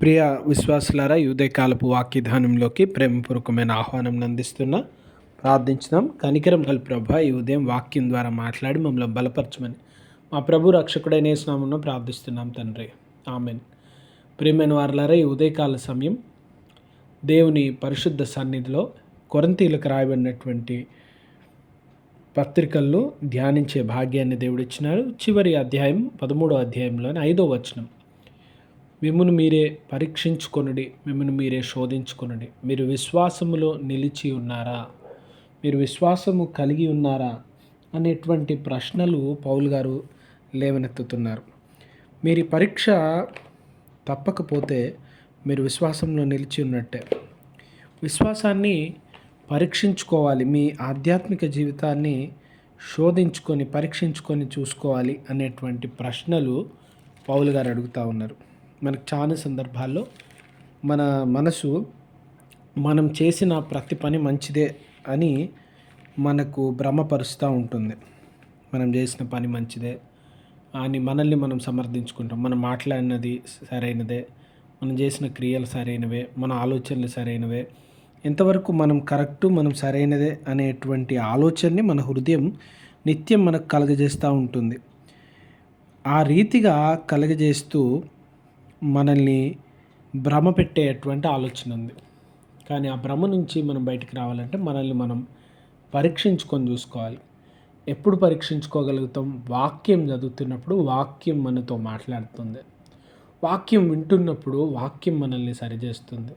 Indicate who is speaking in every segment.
Speaker 1: ప్రియ విశ్వాసులారా ఈ ఉదయకాలపు వాక్యధానంలోకి ప్రేమపూర్వకమైన ఆహ్వానం అందిస్తున్నా ప్రార్థించుదాం. కనికరం గల ప్రభ ఈ ఉదయం వాక్యం ద్వారా మాట్లాడి మమ్మల్ని బలపరచమని. మా ప్రభు రక్షకుడైన స్నామంలో ప్రార్థిస్తున్నాం తండ్రి. ఆమెన్. ప్రియమైన వారులారా ఈ ఉదయకాల సమయం దేవుని పరిశుద్ధ సన్నిధిలో కొరంతీలకు రాయబడినటువంటి పత్రికల్లో ధ్యానించే భాగ్యాన్ని దేవుడిచ్చినాడు చివరి అధ్యాయం పదమూడో అధ్యాయంలోని ఐదో వచనం. మిమ్మల్ని మీరే పరీక్షించుకొనుడి మిమ్మల్ని మీరే శోధించుకొనుడి. మీరు విశ్వాసములో నిలిచి ఉన్నారా? మీరు విశ్వాసము కలిగి ఉన్నారా? అనేటువంటి ప్రశ్నలు పౌల్ గారు లేవనెత్తుతున్నారు. మీరు పరీక్ష తప్పకపోతే మీరు విశ్వాసంలో నిలిచి ఉన్నట్టే. విశ్వాసాన్ని పరీక్షించుకోవాలి మీ ఆధ్యాత్మిక జీవితాన్ని శోధించుకొని పరీక్షించుకొని చూసుకోవాలి అనేటువంటి ప్రశ్నలు పౌలు గారు అడుగుతూ ఉన్నారు. మనకు చాలా సందర్భాల్లో మన మనసు మనం చేసిన ప్రతి పని మంచిదే అని మనకు భ్రమపరుస్తూ ఉంటుంది. మనం చేసిన పని మంచిదే అని మనల్ని మనం సమర్థించుకుంటాం. మనం మాట్లాడినది సరైనదే మనం చేసిన క్రియలు సరైనవే మన ఆలోచనలు సరైనవే. ఎంతవరకు మనం కరెక్టు మనం సరైనదే అనేటువంటి ఆలోచనని మన హృదయం నిత్యం మనకు కలగజేస్తూ ఉంటుంది. ఆ రీతిగా కలగజేస్తూ మనల్ని భ్రమ పెట్టేటువంటి ఆలోచన ఉంది. కానీ ఆ భ్రమ నుంచి మనం బయటికి రావాలంటే మనల్ని మనం పరీక్షించుకొని చూసుకోవాలి. ఎప్పుడు పరీక్షించుకోగలుగుతాం? వాక్యం చదువుతున్నప్పుడు వాక్యం మనతో మాట్లాడుతుంది. వాక్యం వింటున్నప్పుడు వాక్యం మనల్ని సరిచేస్తుంది.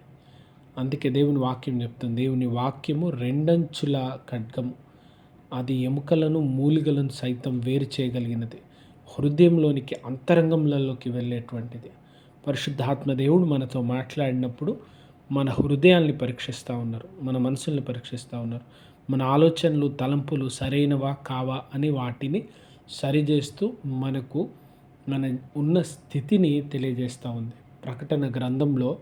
Speaker 1: అందుకే దేవుని వాక్యం చెప్తుంది. దేవుని వాక్యము రెండంచుల ఖడ్గము. అది ఎముకలను మూలికలను సైతం వేరు చేయగలిగినది. హృదయంలోనికి అంతరంగంలోకి వెళ్ళేటువంటిది. పరిశుద్ధాత్మ దేవుడు మనతో మాట్లాడినప్పుడు మన హృదయాల్ని పరీక్షిస్తూ ఉన్నారు మన మనసుల్ని పరీక్షిస్తూ ఉన్నారు మన ఆలోచనలు తలంపులు సరైనవా కావా అని వాటిని సరిచేస్తూ మనకు మన ఉన్న స్థితిని తెలియజేస్తూ ఉంది. ప్రకటన గ్రంథంలో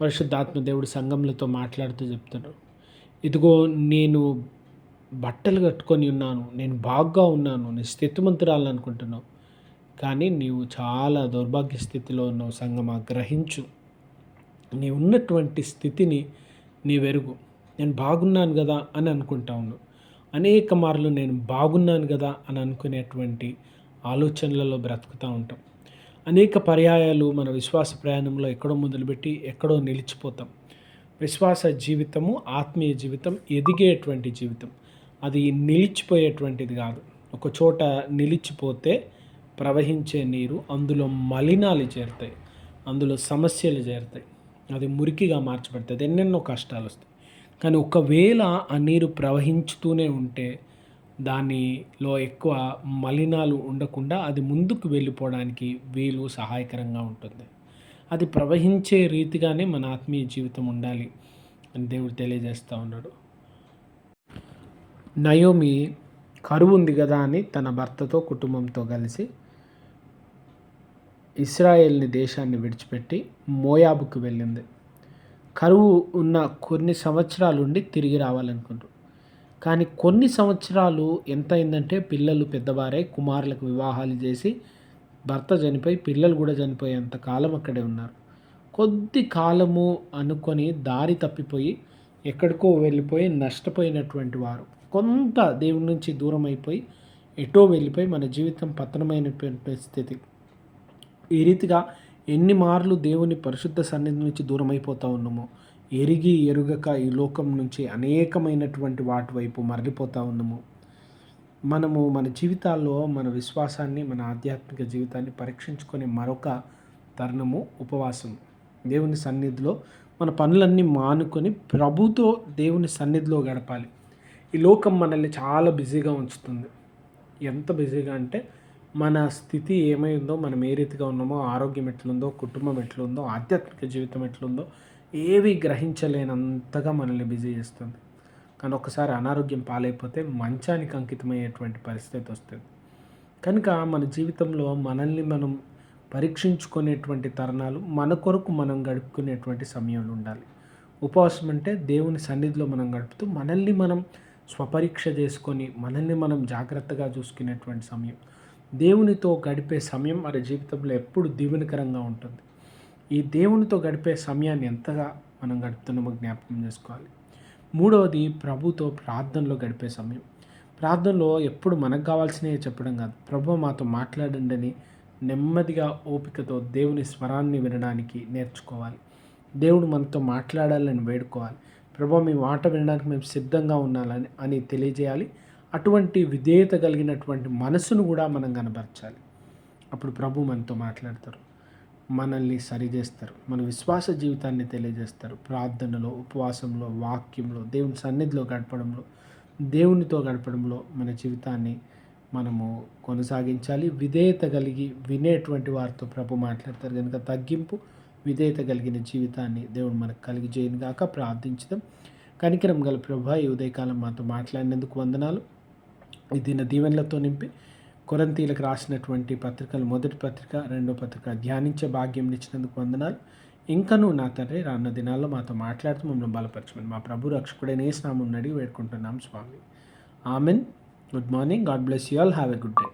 Speaker 1: పరిశుద్ధాత్మ దేవుడు సంఘములతో మాట్లాడుతూ చెప్తున్నాడు. ఇదిగో నేను బట్టలు కట్టుకొని ఉన్నాను నేను బాగా ఉన్నాను నేను స్థితిమంతురాలు అనుకుంటున్నావు కానీ నీవు చాలా దౌర్భాగ్య స్థితిలో ఉన్నావు సంగమా గ్రహించు. నీ ఉన్నటువంటి స్థితిని నీ వెరుగు నేను బాగున్నాను కదా అని అనుకుంటా ఉన్నాను అనేక మార్లు నేను బాగున్నాను కదా అని అనుకునేటువంటి ఆలోచనలలో బ్రతుకుతూ ఉంటాం. అనేక పర్యాయాలు మన విశ్వాస ప్రయాణంలో ఎక్కడో మొదలుపెట్టి ఎక్కడో నిలిచిపోతాం. విశ్వాస జీవితము ఆత్మీయ జీవితం ఎదిగేటువంటి జీవితం. అది నిలిచిపోయేటువంటిది కాదు. ఒక చోట నిలిచిపోతే ప్రవహించే నీరు అందులో మలినాలు చేరుతాయి. అందులో సమస్యలు చేరుతాయి. అది మురికిగా మార్చబడుతుంది. ఎన్నెన్నో కష్టాలు వస్తాయి. కానీ ఒకవేళ ఆ నీరు ప్రవహించుతూనే ఉంటే దానిలో ఎక్కువ మలినాలు ఉండకుండా అది ముందుకు వెళ్ళిపోవడానికి వీలు సహాయకరంగా ఉంటుంది. అది ప్రవహించే రీతిగానే మన ఆత్మీయ జీవితం ఉండాలి అని దేవుడు తెలియజేస్తూ ఉన్నాడు. నయోమి కరువు ఉంది కదా అని తన భర్తతో కుటుంబంతో కలిసి ఇస్రాయేల్ని దేశాన్ని విడిచిపెట్టి మోయాబుకు వెళ్ళింది. కరువు ఉన్న కొన్ని సంవత్సరాలుండి తిరిగి రావాలనుకుంటారు కానీ కొన్ని సంవత్సరాలు ఎంత అయిందంటే పిల్లలు పెద్దవారై కుమారులకు వివాహాలు చేసి భర్త చనిపోయి పిల్లలు కూడా చనిపోయేంత కాలం అక్కడే ఉన్నారు. కొద్ది కాలము అనుకొని దారి తప్పిపోయి ఎక్కడికో వెళ్ళిపోయి నష్టపోయినటువంటి వారు. కొంత దేవుడి నుంచి దూరం అయిపోయి ఎటో వెళ్ళిపోయి మన జీవితం పతనమైనటువంటి స్థితి. ఈ రీతిగా ఎన్ని మార్లు దేవుని పరిశుద్ధ సన్నిధి నుంచి దూరం అయిపోతూ ఉన్నామో ఎరిగి ఎరుగక ఈ లోకం నుంచి అనేకమైనటువంటి వాటి వైపు మరలిపోతూ ఉన్నాము మనము మన జీవితాల్లో మన విశ్వాసాన్ని మన ఆధ్యాత్మిక జీవితాన్ని పరీక్షించుకునే మరొక తరుణము ఉపవాసం. దేవుని సన్నిధిలో మన పనులన్నీ మానుకొని ప్రభుతో దేవుని సన్నిధిలో గడపాలి. ఈ లోకం మనల్ని చాలా బిజీగా ఉంచుతుంది. ఎంత బిజీగా అంటే మన స్థితి ఏమైందో మనం ఏ రీతిగా ఉన్నామో ఆరోగ్యం ఎట్లుందో కుటుంబం ఎట్లుందో ఆధ్యాత్మిక జీవితం ఎట్లుందో ఏవి గ్రహించలేనంతగా మనల్ని బిజీ చేస్తుంది. కానీ ఒకసారి అనారోగ్యం పాలైపోతే మంచానికి అంకితమయ్యేటువంటి పరిస్థితి వస్తుంది. కనుక మన జీవితంలో మనల్ని మనం పరీక్షించుకునేటువంటి తరుణాలు మన కొరకు మనం గడుపుకునేటువంటి సమయంలో ఉండాలి. ఉపవాసం అంటే దేవుని సన్నిధిలో మనం గడుపుతూ మనల్ని మనం స్వపరీక్ష చేసుకొని మనల్ని మనం జాగ్రత్తగా చూసుకునేటువంటి సమయం. దేవునితో గడిపే సమయం మన జీవితంలో ఎప్పుడు దీవెనకరంగా ఉంటుంది. ఈ దేవునితో గడిపే సమయాన్ని ఎంతగా మనం గడుపుతున్నామో జ్ఞాపకం చేసుకోవాలి. మూడవది ప్రభుతో ప్రార్థనలో గడిపే సమయం. ప్రార్థనలో ఎప్పుడు మనకు కావాల్సినవి చెప్పడం కాదు. ప్రభు మాతో మాట్లాడండి అని నెమ్మదిగా ఓపికతో దేవుని స్వరాన్ని వినడానికి నేర్చుకోవాలి. దేవుడు మనతో మాట్లాడాలని వేడుకోవాలి. ప్రభు మీ మాట వినడానికి మేము సిద్ధంగా ఉండాలని అని తెలియజేయాలి. అటువంటి విధేయత కలిగినటువంటి మనసును కూడా మనం కనబరచాలి. అప్పుడు ప్రభు మనతో మాట్లాడతారు. మనల్ని సరిచేస్తారు. మన విశ్వాస జీవితాన్ని తెలియజేస్తారు. ప్రార్థనలో ఉపవాసంలో వాక్యంలో దేవుని సన్నిధిలో గడపడంలో దేవునితో గడపడంలో మన జీవితాన్ని మనము కొనసాగించాలి. విధేయత కలిగి వినేటువంటి వారితో ప్రభు మాట్లాడతారు. కనుక తగ్గింపు విధేయత కలిగిన జీవితాన్ని దేవుడు మనకు కలిగి చేయను గాక ప్రార్థించడం కనికరం గల ప్రభు ఈ ఉదయకాలం మాతో మాట్లాడినందుకు వందనాలు. దిన దీవెనలతో నింపి కొరంతీలకు రాసినటువంటి పత్రికలు మొదటి పత్రిక రెండో పత్రిక ధ్యానించే భాగ్యం ఇచ్చినందుకు వందనాలు. ఇంకనూ నా తండ్రి రాన్న దినాల్లో మాతో మాట్లాడుతూ మమ్మల్ని బలపరచమని మా ప్రభు రక్షకుడైన స్నామం అడిగి వేడుకుంటున్నాం స్వామి. Amen. Good morning. God bless you all. Have a good day.